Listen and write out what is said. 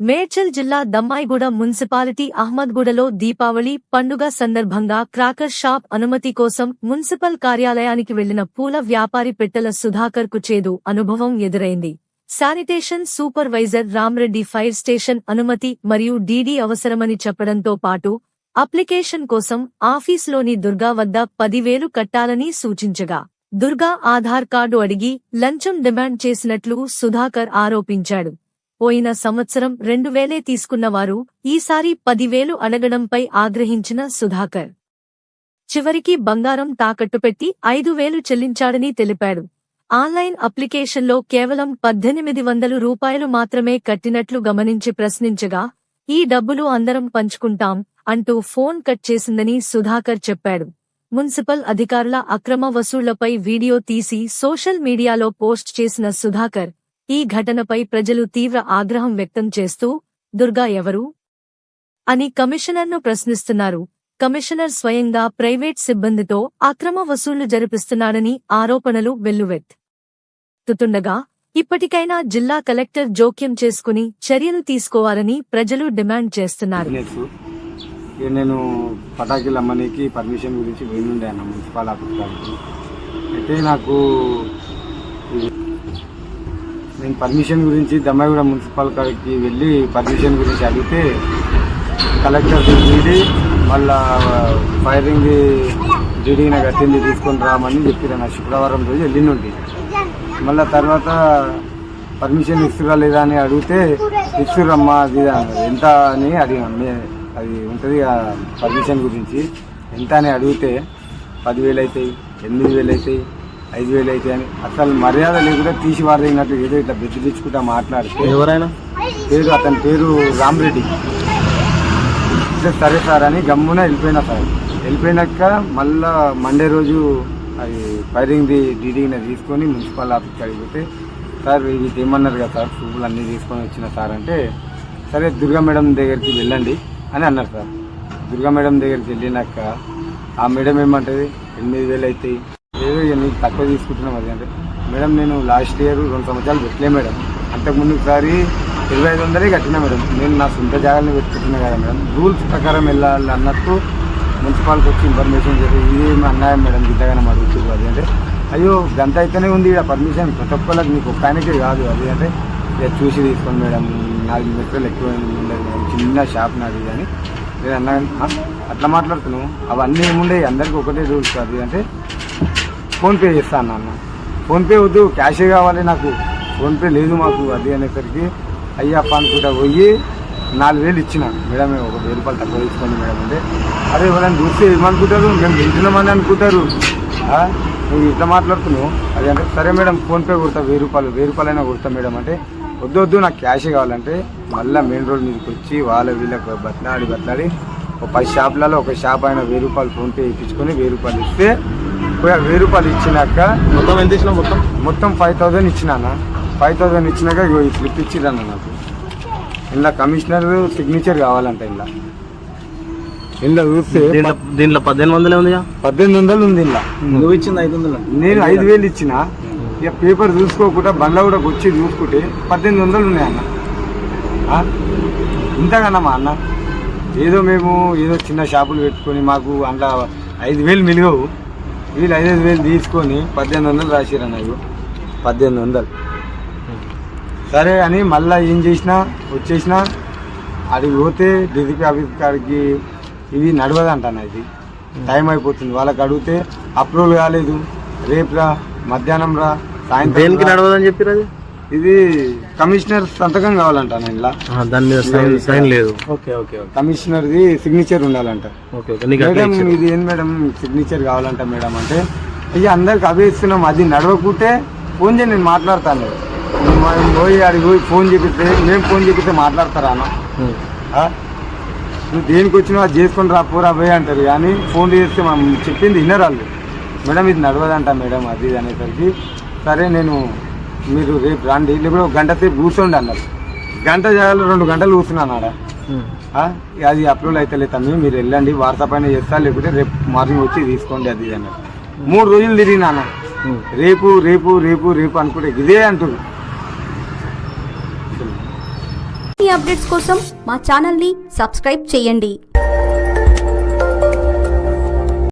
మేడ్చల్ జిల్లా దమ్మాయిగూడ మున్సిపాలిటీ అహ్మద్గూడలో దీపావళి పండుగ సందర్భంగా క్రాకర్ షాప్ అనుమతి కోసం మున్సిపల్ కార్యాలయానికి వెళ్ళిన పూల వ్యాపారి పెట్టెల సుధాకర్కు చేదు అనుభవం ఎదురైంది. Sanitation supervisor Ramreddy fire station అనుమతి మరియు డీడీ అవసరమని చెప్పడంతో పాటు అప్లికేషన్ కోసం ఆఫీసులోని దుర్గా వద్ద పదివేలు కట్టాలని సూచించగా దుర్గా ఆధార్ కార్డు అడిగి లంచం డిమాండ్ చేసినట్లు సుధాకర్ ఆరోపించాడు. పోయిన సంవత్సరం రెండు వేలే తీసుకున్నవారు ఈసారి పదివేలు అడగడంపై ఆగ్రహించిన సుధాకర్. చివరికి బంగారం తాకట్టుపెట్టి ఐదు వేలు చెల్లించాడని తెలిపాడు. ఆన్లైన్ అప్లికేషన్లో కేవలం పద్దెనిమిది వందలు రూపాయలు మాత్రమే కట్టినట్లు గమనించి ప్రశ్నించగా ఈ డబ్బులు అందరం పంచుకుంటాం అంటూ ఫోన్ కట్ చేసిందని సుధాకర్ చెప్పాడు. మున్సిపల్ అధికారుల అక్రమ వసూళ్ళపై వీడియో తీసి సోషల్ మీడియాలో పోస్ట్ చేసిన సుధాకర్ ఈ ఘటనపై ప్రజలు తీవ్ర ఆగ్రహం వ్యక్తం చేస్తూ దుర్గా ఎవరు అని కమిషనర్ను ప్రశ్నిస్తున్నారు. కమిషనర్ స్వయంగా ప్రైవేట్ సిబ్బందితో అక్రమ వసూళ్ళు జరిపిస్తున్నాడని ఆరోపణలు వెల్లువెత్తుతుండగా ఇప్పటికైనా జిల్లా కలెక్టర్ జోక్యం చేసుకుని చర్యలు తీసుకోవాలని ప్రజలు డిమాండ్ చేస్తున్నారు. నేను పటాకీలు అమ్మనీకి పర్మిషన్ గురించి పోయిండే అన్న మున్సిపల్ ఆఫీస్ అయితే నాకు నేను పర్మిషన్ గురించి దమ్మాయిగూడ మున్సిపల్ కాడికి వెళ్ళి పర్మిషన్ గురించి అడిగితే కలెక్టర్ డీడీ మళ్ళా ఫైరింగ్ డీడీ నాకు కట్టింది తీసుకొని రామని చెప్పిన శుక్రవారం రోజు వెళ్ళిండి మళ్ళా తర్వాత పర్మిషన్ ఇస్తురా లేదా అని అడిగితే ఇస్తురమ్మా అది ఎంత అని అడిగాను అది ఉంటుంది పర్మిషన్ గురించి. ఎంత అని అడిగితే పదివేలు అవుతాయి ఎనిమిది వేలు అవుతాయి ఐదు వేలు అవుతాయి అని. అసలు మర్యాద లేకుండా తీసి వారినట్టు ఏదో ఇట్లా బెదిరించుకుంటా మాట్లాడితే ఎవరైనా? పేరు అతని పేరు రామరెడ్డి. సరే సార్ అని గమ్మున వెళ్ళిపోయినా సార్. వెళ్ళిపోయినాక మళ్ళా మండే రోజు అది ఫైరింగ్ది డీడీని తీసుకొని మున్సిపల్ ఆఫీస్కి అడిగితే సార్ ఇది ఏమన్నారు కదా సార్? ప్రూఫ్లు అన్నీ తీసుకొని వచ్చిన సార్ అంటే సరే దుర్గా మేడం దగ్గరికి వెళ్ళండి అని అన్నారు సార్. దుర్గా మేడం దగ్గరికి వెళ్ళినాక ఆ మేడం ఏమంటది? ఎనిమిది వేలు అవుతాయి. ఏదో ఇక నీకు తక్కువ తీసుకుంటున్నాం అది అంటే. మేడం నేను లాస్ట్ ఇయర్ రెండు సంవత్సరాలు పెట్టలే మేడం. అంతకుముందు ఒకసారి ఇరవై ఐదు వందలే కట్టినా మేడం. నేను నా సొంత జాగాలను పెట్టుకుంటున్నా కదా మేడం. రూల్స్ ప్రకారం వెళ్ళాలి అన్నట్టు మున్సిపాల్కి వచ్చి ఇన్ఫర్మేషన్ చెప్పి ఇది అన్నాయం మేడం గిద్దగానే అడుగుతుంది అది అంటే అయ్యో గంట అయితేనే ఉంది ఇక్కడ పర్మిషన్. ప్రతి ఒక్కళ్ళకి మీకు ఒక్క కాదు. అది అంటే ఇక చూసి తీసుకోండి మేడం. నాలుగు మెట్రోలు ఎక్కువ ఉండదు మేడం. చిన్న షాప్ నాది కానీ నేను అన్నా అట్లా మాట్లాడుతున్నావు. అవన్నీ ఏముండే అందరికీ ఒకటే రూల్స్ అది అంటే ఫోన్పే చేస్తాను అన్న ఫోన్పే వద్దు క్యాషే కావాలి నాకు. ఫోన్పే లేదు మాకు అది అనేసరికి అయ్యప్ప అనుకుంటా పోయి నాలుగు వేలు ఇచ్చిన. మేడం ఒక వెయ్యి రూపాయలు తక్కువ తీసుకోండి మేడం అంటే. అదే ఎవరైనా చూస్తే ఏమనుకుంటారు మేము తింటున్నామని అనుకుంటారు. నువ్వు ఇట్లా మాట్లాడుతున్నావు? అది అంటే సరే మేడం ఫోన్పే కొడతా వెయ్యి రూపాయలు వెయ్యి రూపాయలైనా కొడతా మేడం అంటే. వద్దు వద్దు నాకు క్యాషే కావాలంటే మళ్ళీ మెయిన్ రోడ్ మీదకి వచ్చి వాళ్ళ వీళ్ళకి బట్లాడి బట్లాడి ఒక పది షాపులలో ఒక షాప్ అయినా వెయ్యి రూపాయలు ఫోన్పే ఇప్పించుకొని వెయ్యి రూపాయలు ఇస్తే వెయ్యి రూపాయలు ఇచ్చినాక మొత్తం ఎంత ఇచ్చినావు మొత్తం? మొత్తం ఫైవ్ థౌజండ్ ఇచ్చినాన? ఫైవ్ థౌజండ్ ఇచ్చినాక ఇగో ఈ స్లిప్ ఇచ్చిరన్న నాకు. ఇందులో కమిషనర్ సిగ్నేచర్ కావాలంట ఇందులో. ఇందులో చూస్తే దీంట్లో పద్దెనిమిది వందలే ఉందిగా? పద్దెనిమిది వందలు ఉంది ఇందులో. నువ్వు ఇచ్చింది ఐదు వందలు. నేను ఐదు వేలు ఇచ్చిన? ఇక పేపర్ చూసుకోకుండా బండ్ల కూడా వచ్చి చూసుకుంటే పద్దెనిమిది వందలు ఉన్నాయి అన్న ఆ? ఇంతకన్నా అన్న. ఏదో మేము ఏదో చిన్న షాపులు పెట్టుకొని మాకు అందులో ఐదు వేలు మిలిగవు వీళ్ళు ఐదైదు వేలు తీసుకొని పద్దెనిమిది వందలు రాసిరన్న ఇగో. పద్దెనిమిది వందలు. సరే అని మళ్ళీ ఏం చేసినా వచ్చేసినా అడిగి పోతే డిజిపి ఆఫీస్ కాడికి ఇవి నడవదంటాను ఇది. టైం అయిపోతుంది. వాళ్ళకి అడిగితే అప్రూవల్ కాలేదు. రేపు రా మధ్యాహ్నం రా సాయంత్రం. నడవదని చెప్పిరు ఇది కమిషనర్ సంతకం కావాలంట ఇంట్లో. ఆ, దాని మీద సైన్ సైన్ లేదు. ఓకే ఓకే కమిషనర్ది సిగ్నేచర్ ఉండాలంట. Okay madam. ఇది ఏం మేడం? సిగ్నేచర్ కావాలంట మేడం అంటే అయ్యా అందరికి అవే ఇస్తున్నాం. అది నడవకుంటే ఫోన్ చేయి నేను మాట్లాడతాను. పోయి అడిగి పోయి ఫోన్ చేపిస్తే మేము ఫోన్ చేపిస్తే మాట్లాడతారా అన్న? ఉం. ఆ? నువ్వు దేనికి వచ్చినావు అది చేసుకొని రా పోరా పోయి అంటారు. కానీ ఫోన్ చేస్తే మనం చెప్పింది విన్నరు వాళ్ళు. మేడం ఇది నడవదంట మేడం అది ఇది అనేసరికి సరే నేను మీరు రేపు రండి లేకపోతే ఒక గంట సేపు కూర్చోండి అన్నారు. గంట జాగాలో రెండు గంటలు కూర్చున్నాను ఆడ? అది అప్రూవల్ అయితే లేదు తమ్మి మీరు వెళ్ళండి వాట్సాప్ అయినా చేస్తా లేకపోతే రేపు మార్నింగ్ వచ్చి తీసుకోండి అది ఇది అన్నారు. మూడు రోజులు తిరిగినా ఉం. రేపు రేపు రేపు రేపు అనుకుంటే ఇదే అంటారు అప్డేట్స్ కోసం మా ఛానల్ని సబ్స్క్రైబ్ చేయండి.